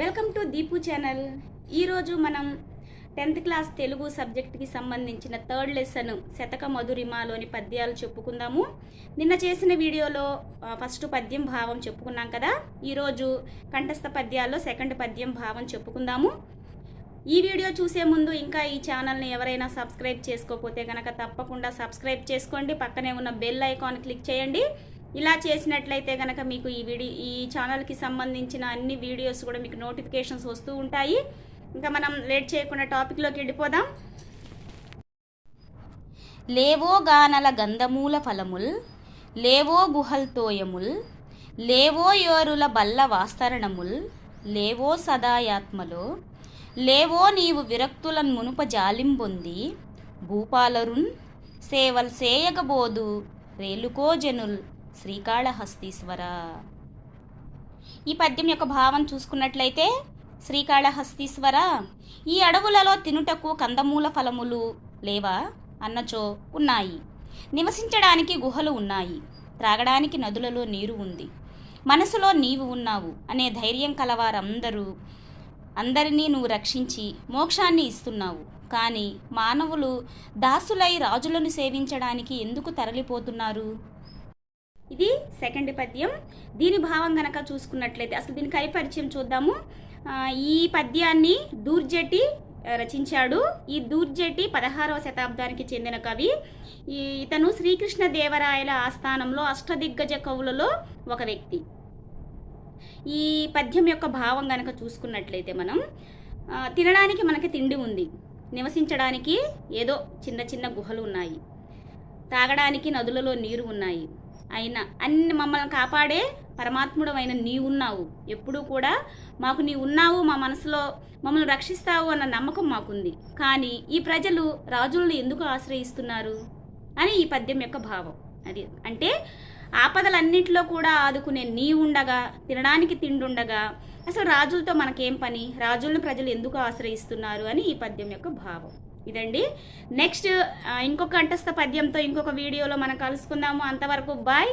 Welcome to Deepu channel. ఈరోజు మనం tenth class Telugu సబ్జెక్ట్కి సంబంధించిన థర్డ్ లెసన్ శతక మధురిమలోని పద్యాలు చెప్పుకుందాము. నిన్న చేసిన వీడియోలో ఫస్ట్ పద్యం భావం చెప్పుకున్నాం కదా. ఈరోజు కంఠస్థ పద్యాల్లో సెకండ్ పద్యం భావం చెప్పుకుందాము. ఈ వీడియో చూసే ముందు ఇంకా ఈ ఛానల్ని ఎవరైనా సబ్స్క్రైబ్ చేసుకోకపోతే కనుక తప్పకుండా సబ్స్క్రైబ్ చేసుకోండి. పక్కనే ఉన్న బెల్ ఐకాన్ క్లిక్ చేయండి. ఇలా చేసినట్లయితే కనుక మీకు ఈ వీడియో ఈ ఛానల్కి సంబంధించిన అన్ని వీడియోస్ కూడా మీకు నోటిఫికేషన్స్ వస్తూ ఉంటాయి. ఇంకా మనం లేట్ చేయకుండా టాపిక్లోకి వెళ్ళిపోదాం. లేవో గానల గంధమూల ఫలముల్ లేవో గుహల్తోయముల్ లేవో యోరుల బల్ల వాస్తరణముల్ లేవో సదాయాత్మలో లేవో నీవు విరక్తులన్ మునుప జాలింబొంది భూపాలరున్ సేవల్ సేయగబోదు రేలుకో జనుల్. శ్రీకాళహస్తీశ్వర. ఈ పద్యం యొక్క భావం చూసుకున్నట్లయితే శ్రీకాళహస్తీశ్వర ఈ అడవులలో తినుటకు కందమూల ఫలములు లేవా? అన్నచో ఉన్నాయి. నివసించడానికి గుహలు ఉన్నాయి. త్రాగడానికి నదులలో నీరు ఉంది. మనసులో నీవు ఉన్నావు అనే ధైర్యం కలవారందరూ అందరినీ నువ్వు రక్షించి మోక్షాన్ని ఇస్తున్నావు. కానీ మానవులు దాసులై రాజులను సేవించడానికి ఎందుకు తరలిపోతున్నారు? ఇది సెకండ్ పద్యం. దీని భావం గనక చూసుకున్నట్లయితే అసలు దీని కైపరిచయం చూద్దాము? ఈ పద్యాన్ని దూర్జటి రచించాడు. ఈ దూర్జటి పదహారవ శతాబ్దానికి చెందిన కవి. ఈ ఇతను శ్రీకృష్ణ దేవరాయల ఆస్థానంలో అష్టదిగ్గజ కవులలో ఒక వ్యక్తి. ఈ పద్యం యొక్క భావం గనక చూసుకున్నట్లయితే మనం తినడానికి మనకి తిండి ఉంది. నివసించడానికి ఏదో చిన్న చిన్న గుహలు ఉన్నాయి. తాగడానికి నదులలో నీరు ఉన్నాయి. అయినా అన్ని మమ్మల్ని కాపాడే పరమాత్ముడమైన నీవున్నావు. ఎప్పుడూ కూడా మాకు నీ ఉన్నావు మా మనసులో మమ్మల్ని రక్షిస్తావు అన్న నమ్మకం మాకుంది. కానీ ఈ ప్రజలు రాజులను ఎందుకు ఆశ్రయిస్తున్నారు? అని ఈ పద్యం యొక్క భావం. అది అంటే ఆపదలన్నింటిలో కూడా ఆదుకునే నీ ఉండగా తినడానికి తిండుండగా అసలు రాజులతో మనకేం పని? రాజులను ప్రజలు ఎందుకు ఆశ్రయిస్తున్నారు? అని ఈ పద్యం యొక్క భావం. ఇదండి. నెక్స్ట్ ఇంకొక కంఠస్థ పద్యంతో ఇంకొక వీడియోలో మనం కలుసుకుందాము. అంతవరకు బాయ్